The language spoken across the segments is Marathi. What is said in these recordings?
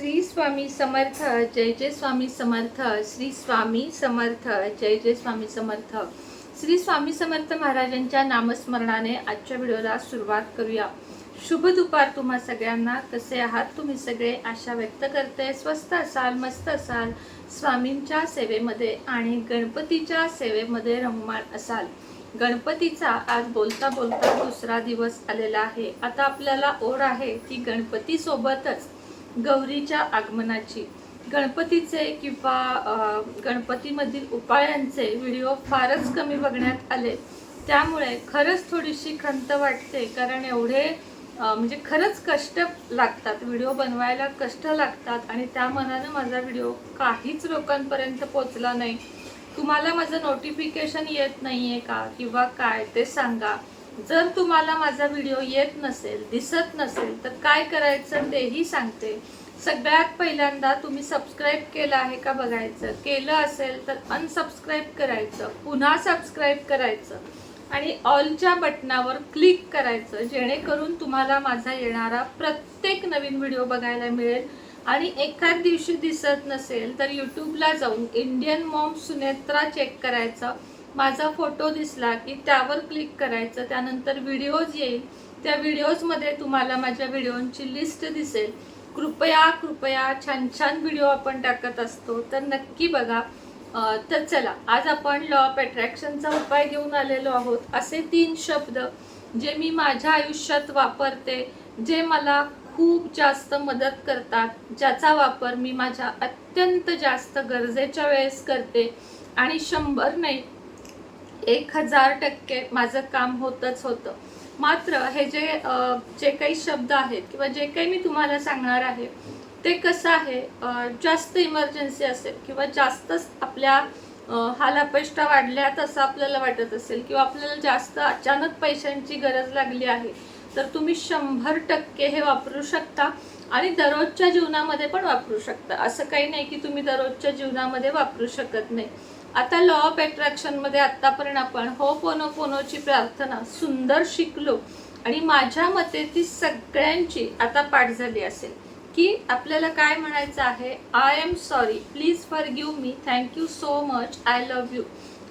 श्री स्वामी समर्थ जय जय स्वामी समर्थ श्री स्वामी समर्थ जय जय स्वामी समर्थ. श्री स्वामी समर्थ महाराजांच्या नामस्मरणाने आजच्या व्हिडिओला सुरुवात करूया. शुभ दुपार तुम्हा सगळ्यांना. कसे आहात तुम्ही सगळे? आशा व्यक्त करते. स्वस्त असाल मस्त असाल स्वामींच्या सेवेमध्ये आणि गणपतीच्या सेवेमध्ये रममाण असाल. गणपतीचा आज बोलता बोलता दुसरा दिवस आलेला आहे. आता आपल्याला ओढ आहे ती गणपतीसोबतच गौरीच्या आगमनाची. गणपतीचे किंवा गणपतीमधील उपायांचे व्हिडिओ फारच कमी बघण्यात आले. त्यामुळे खरंच थोडीशी खंत वाटते कारण एवढे म्हणजे खरंच कष्ट लागतात. व्हिडिओ बनवायला कष्ट लागतात आणि त्या मनानं माझा व्हिडिओ काहीच लोकांपर्यंत पोचला नाही. तुम्हाला माझं नोटिफिकेशन येत नाही आहे का? किंवा काय? ते सांगा. जर तुम्हाला माझा व्हिडिओ येत नसेल दिसत नसेल तर काय करायचं तेही सांगते. सगळ्यात पहिल्यांदा तुम्ही सबस्क्राईब केलं आहे का बघायचं केलं असेल तर अनसबस्क्राईब करायचं पुन्हा सबस्क्राईब करायचं आणि ऑलच्या बटनावर क्लिक करायचं जेणेकरून तुम्हाला माझा येणारा प्रत्येक नवीन व्हिडिओ बघायला मिळेल. आणि एखाद दिवशी दिसत नसेल तर यूट्यूबला जाऊन इंडियन मॉम सुनेत्रा चेक करायचं. माझा फोटो दिसला की त्यावर क्लिक करायचं त्यानंतर व्हिडिओज येईल. त्या व्हिडिओजमध्ये तुम्हाला माझ्या व्हिडिओंची लिस्ट दिसेल. कृपया कृपया छान छान व्हिडिओ आपण टाकत असतो. तर नक्की बघा. तर चला आज आपण लॉ ऑफ अट्रॅक्शनचा उपाय घेऊन आलेलो आहोत. असे तीन शब्द जे मी माझ्या आयुष्यात वापरते जे मला खूप जास्त मदत करतात ज्याचा वापर मी माझ्या अत्यंत जास्त गरजेच्या वेळेस करते. आणि शंभर नाही एक हजार टक्के माझं काम होतच होतं. मात्र हे जे जे काही शब्द आहेत किंवा जे काही मी तुम्हाला सांगणार आहे ते कसं आहे? जास्त इमर्जन्सी असेल किंवा जास्तच आपल्या हाल हालापेष्टा वाढल्यात असं आपल्याला वाटत असेल किंवा आपल्याला जास्त अचानक पैशांची गरज लागली आहे तर तुम्ही शंभर टक्के हे वापरू शकता आणि दररोजच्या जीवनामध्ये पण वापरू शकता. असं काही नाही की तुम्ही दररोजच्या जीवनामध्ये वापरू शकत नाही. आता लॉ ऑफ अट्रॅक्शनमध्ये मध्ये आतापर्यंत आपण हो पोनो पोनोची प्रार्थना सुंदर शिकलो. आणि माझ्या मते ती सगळ्यांची आता पाठ झाली असेल. की आपल्याला काय म्हणायचं आहे? I am sorry please forgive me thank you so much I love you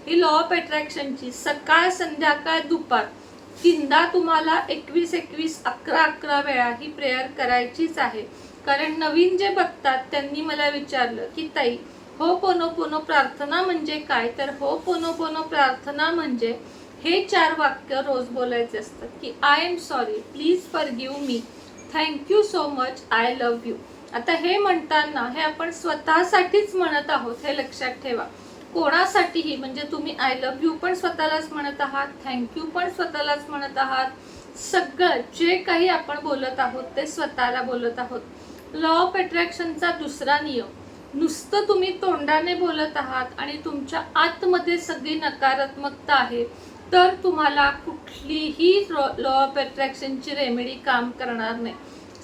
he law of अट्रॅक्शनची सकाळ संध्याकाळ दुपार तीनदा तुम्हाला एकवीस एकवीस अकरा अकरा वेळा ही प्रेयर करायचीच आहे. कारण नवीन जे बघतात त्यांनी मला विचारलं की ताई हो पोनो पोनो प्रार्थना म्हणजे काय? तर हो पोनो पोनो प्रार्थना म्हणजे हे चार वाक्य रोज बोलायचे असतात की I am sorry please forgive me thank you so much I love you आता हे म्हणताना हे आपण स्वतःसाठीच म्हणत आहोत हे लक्षात ठेवा. कोणासाठीही म्हणजे तुम्ही आय लव्ह यू पण स्वतःलाच म्हणत आहात थँक्यू पण स्वतःलाच म्हणत आहात सगळं जे काही आपण बोलत आहोत ते स्वतःला बोलत आहोत. लॉ ऑफ अट्रॅक्शनचा दुसरा नियम. नुसतं तुम्ही तोंडाने बोलत आहात आणि तुमच्या आतमध्ये सगळी नकारात्मकता आहे तर तुम्हाला कुठलीही लॉ ऑफ अट्रॅक्शनची रेमेडी काम करणार नाही.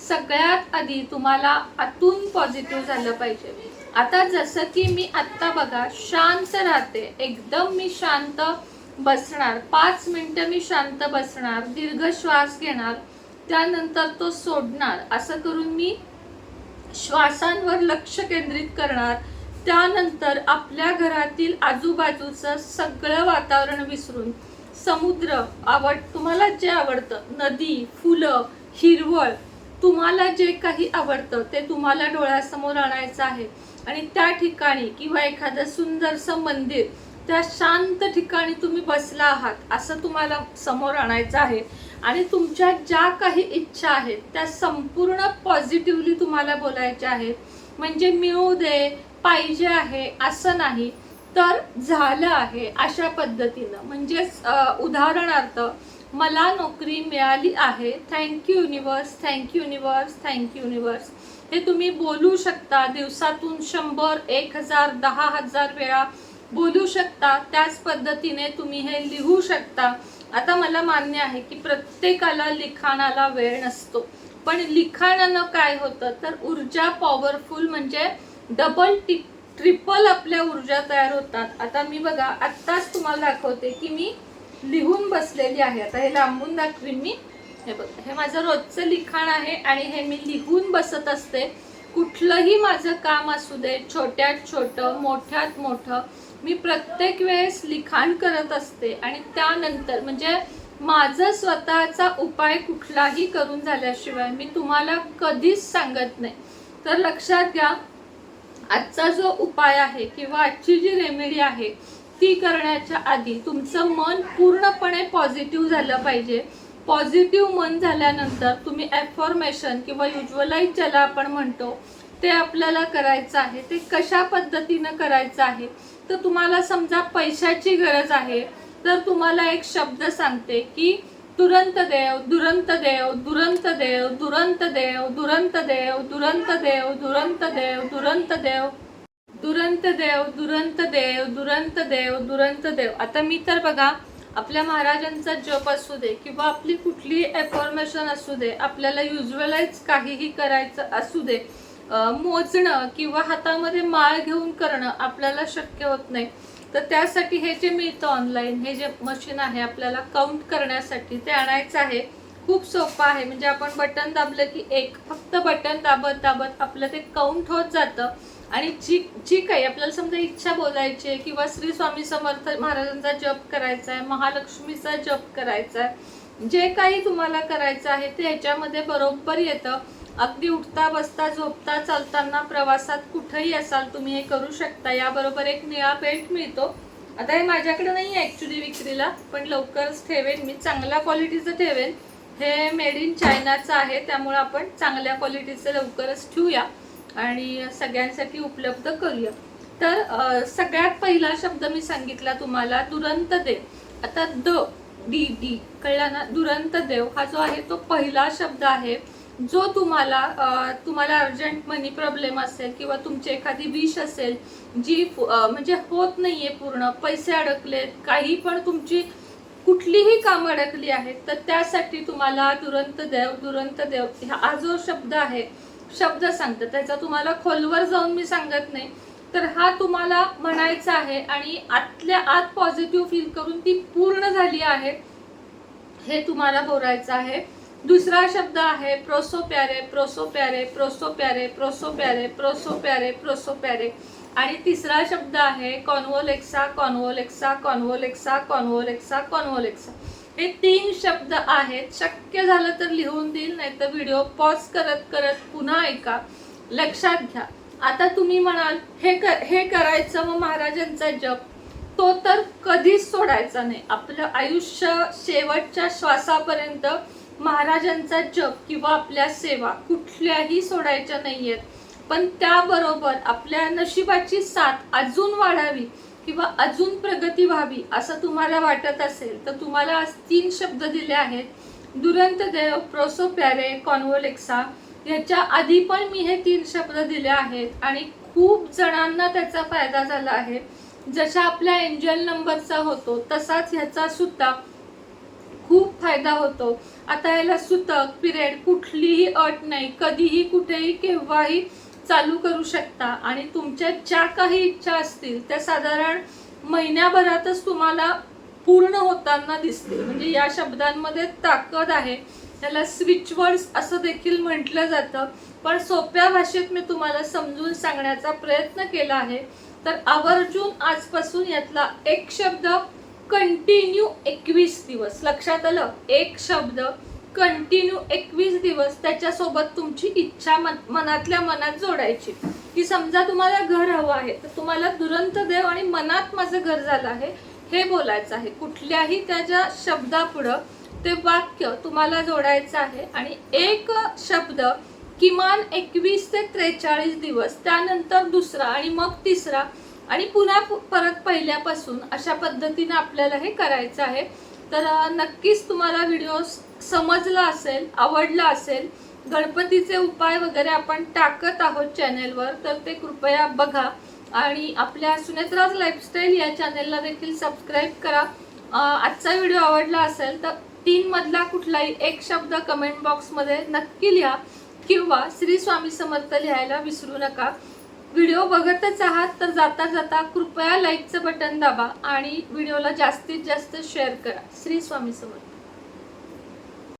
सगळ्यात आधी तुम्हाला आतून पॉझिटिव्ह झालं पाहिजे. आता जसं की मी आत्ता बघा शांत राहते. एकदम मी शांत बसणार. पाच मिनिटं मी शांत बसणार दीर्घ श्वास घेणार त्यानंतर तो सोडणार. असं करून मी श्वासांवर लक्ष केंद्रित करणार त्यानंतर आपल्या घरातील आजूबाजूचं सगळं वातावरण विसरून समुद्र आवड तुम्हाला जे आवडतं नदी फुलं हिरवळ तुम्हाला जे काही आवडतं ते तुम्हाला डोळ्यासमोर आणायचं आहे. आणि त्या ठिकाणी किंवा एखादं सुंदरसं मंदिर त्या शांत ठिकाणी तुम्ही बसला आहात असं तुम्हाला समोर आणायचं आहे. आणि तुमच्या ज्या काही इच्छा आहेत त्या संपूर्ण पॉझिटिव्हली तुम्हाला बोलायच्या आहेत. म्हणजे मिळू दे पाहिजे आहे असं नाही तर झालं आहे अशा पद्धतीनं. म्हणजेच उदाहरणार्थ मला नोकरी मिळाली आहे. Thank you universe thank you universe thank you universe हे तुम्ही बोलू शकता दिवसातून शंभर एक हजार दहा हजार वेळा बोलू शकता. त्याच पद्धतीने तुम्ही हे लिहू शकता. आता मला मान्य आहे की प्रत्येकाला लिखाणाला वेळ नसतो. पण लिखाणानं काय होतं? तर ऊर्जा पॉवरफुल म्हणजे डबल टिप ट्रिपल आपल्या ऊर्जा तयार होतात. आता मी बघा आत्ताच तुम्हाला दाखवते की मी लिहून बसलेली आहे. आता हे लांबून दाखवीन मी. हे बघ हे माझं रोजचं लिखाण आहे आणि हे मी लिहून बसत असते. कुठलंही माझं काम असू दे छोट्यात छोटं मोठ्यात मोठं मी प्रत्येक वेळेस लिखाण करत असते आणि त्यानंतर म्हणजे माझं स्वतःचा उपाय कुठलाही करून झाल्याशिवाय मी तुम्हाला कधीच सांगत नाही. तर लक्षात घ्या आजचा जो उपाय आहे किंवा आजची जी रेमेडी आहे ती करण्याच्या आधी तुमचं मन पूर्णपणे पॉझिटिव्ह झालं पाहिजे. पॉझिटिव्ह मन झाल्यानंतर तुम्ही ॲफॉर्मेशन किंवा युज्युअलाईज ज्याला आपण म्हणतो ते आपल्याला करायचं आहे ते कशा पद्धतीनं करायचं आहे तर तुम्हाला समजा पैशाची गरज आहे तर तुम्हाला एक शब्द सांगते की तुरंत देव दुरंत देव दुरंत देव दुरंत देव दुरंत देव दुरंत देव दुरंत देव दुरंत देव दुरंत देव दुरंत देव दुरंत देव दुरंत देव आता मी तर बघा आपल्या महाराजांचा जप असू दे किंवा आपली कुठली एफॉर्मेशन असू दे आपल्याला युजवलाइज काहीही करायचं असू दे मोजणं किंवा हातामध्ये माळ घेऊन करणं आपल्याला शक्य होत नाही. तर त्यासाठी हे जे मिळतं ऑनलाईन हे जे मशीन आहे आपल्याला काउंट करण्यासाठी ते आणायचं आहे. खूप सोपं आहे. म्हणजे आपण बटन दाबलं की एक फक्त बटन दाबत दाबत आपलं ते काउंट होत जातं. आणि जी जी काही आपल्याला समजा इच्छा बोलायची आहे किंवा श्री स्वामी समर्थ महाराजांचा जप करायचा आहे महालक्ष्मीचा जप करायचा आहे जे काही तुम्हाला करायचं आहे ते ह्याच्यामध्ये बरोबर येतं. अगदी उठता बसता झोपता चालताना प्रवासात कुठेही असाल तुम्ही हे करू शकता. याबरोबर एक निळा बेल्ट मिळतो. आता हे माझ्याकडे नाही आहे ॲक्च्युली विक्रीला पण लवकरच ठेवेन मी. चांगल्या क्वालिटीचं ठेवेन. हे मेड इन चायनाचं आहे त्यामुळे आपण चांगल्या क्वालिटीचं लवकरच ठेवूया आणि सगळ्यांसाठी उपलब्ध करूया. तर सगळ्यात पहिला शब्द मी सांगितला तुम्हाला दुरंत देव. आता द डी डी कळला ना? दुरंत देव हा जो आहे तो पहिला शब्द आहे. जो तुम्हाला तुम्हाला अर्जंट मनी प्रॉब्लेम असेल किंवा तुमची एखादी विश असेल जी म्हणजे होत नाहीये पूर्ण पैसे अडकलेत काही पण तुमची कुठलीही कामं अडकली आहेत तर त्यासाठी तुम्हाला दुरंत देव दुरंत देव हा जो शब्द आहे शब्द सांगतं त्याचा तुम्हाला खोलवर जाऊन मी सांगत नाही. तर हा तुम्हाला म्हणायचा आहे आणि आतल्या आत पॉझिटिव्ह फील करून ती पूर्ण झाली आहे हे तुम्हाला बोलायचं आहे. दुसरा शब्द आहे प्रोसो प्यारे प्रोसो प्यारे प्रोसो प्यारे प्रोसो प्यारे प्रोसो प्यारे प्रोसो प्यारे. आणि तिसरा शब्द आहे कॉन्वोलेक्सा कॉन्वोलेक्सा कॉन्वोलेक्सा कॉन्वोलेक्सा कॉन्वोलेक्सा. हे तीन शब्द आहेत. शक्य झालं तर लिहून देईल नाही तर व्हिडिओ पॉज करत करत पुन्हा ऐका. लक्षात घ्या. आता तुम्ही म्हणाल हे कर हे करायचं मग महाराजांचा जप. तो तर कधीच सोडायचा नाही. आपलं आयुष्य शेवटच्या श्वासापर्यंत महाराजांचा जप किंवा आपल्या सेवा कुठल्याही सोडायच्या नाहीयेत. पण त्याबरोबर आपल्या नशिबाची साथ अजून वाढावी किंवा अजून प्रगती व्हावी असं तुम्हाला वाटत असेल तर तुम्हाला आज तीन शब्द दिले आहेत. दुरंत देव प्रोसो प्यारे कॉन्वोलेक्सा याच्या आधी पण मी हे तीन शब्द दिले आहेत आणि खूप जणांना त्याचा फायदा झाला आहे. जशा आपल्या एंजल नंबरचा होतो तसाच ह्याचा सुद्धा खूप फायदा होतो. आता याला सुतक पिरियड कुठलीही अट नाही. कधीही कुठेही केव्हाही चालू करू शकता. आणि तुमच्या ज्या काही इच्छा असतील त्या साधारण महिन्याभरातच तुम्हाला पूर्ण होताना दिसते म्हणजे या शब्दांमध्ये ताकद आहे. त्याला स्विचवर्ड्स असं देखील म्हटलं जातं. पण सोप्या भाषेत मी तुम्हाला समजून सांगण्याचा प्रयत्न केला आहे. तर आवर्जून आजपासून यातला एक शब्द कंटिन्यू एकवीस दिवस. लक्षात आलं? एक शब्द. कंटिन्यू एकवीस दिवस त्याच्यासोबत तुमची इच्छा मन मनातल्या मनात जोडायची. की समजा तुम्हाला घर हवं आहे तर तुम्हाला दुरंत देव आणि मनात माझं घर झालं आहे हे बोलायचं आहे. कुठल्याही त्याच्या शब्दापुढं ते वाक्य तुम्हाला जोडायचं आहे आणि एक शब्द किमान एकवीस ते त्रेचाळीस दिवस त्यानंतर दुसरा आणि मग तिसरा आणि पुन्हा परत पहिल्यापासून अशा पद्धतीनं आपल्याला हे करायचं आहे. तर नक्कीच तुम्हाला व्हिडिओ समजला असेल आवडला असेल गणपतीचे उपाय वगैरे आपण टाकत आहोत चॅनेलवर तर ते कृपया बघा. आणि आपल्या सुनेत्राज लाईफस्टाईल या चॅनेलला देखील सबस्क्राईब करा. आजचा व्हिडिओ आवडला असेल तर तीनमधला कुठलाही एक शब्द कमेंट बॉक्समध्ये नक्की लिहा किंवा श्री स्वामी समर्थ लिहायला विसरू नका. व्हिडिओ बघतच आहात तर जाता जाता कृपया लाईकचं बटन दाबा आणि व्हिडिओला जास्तीत जास्त शेअर करा. श्री स्वामी समर्थ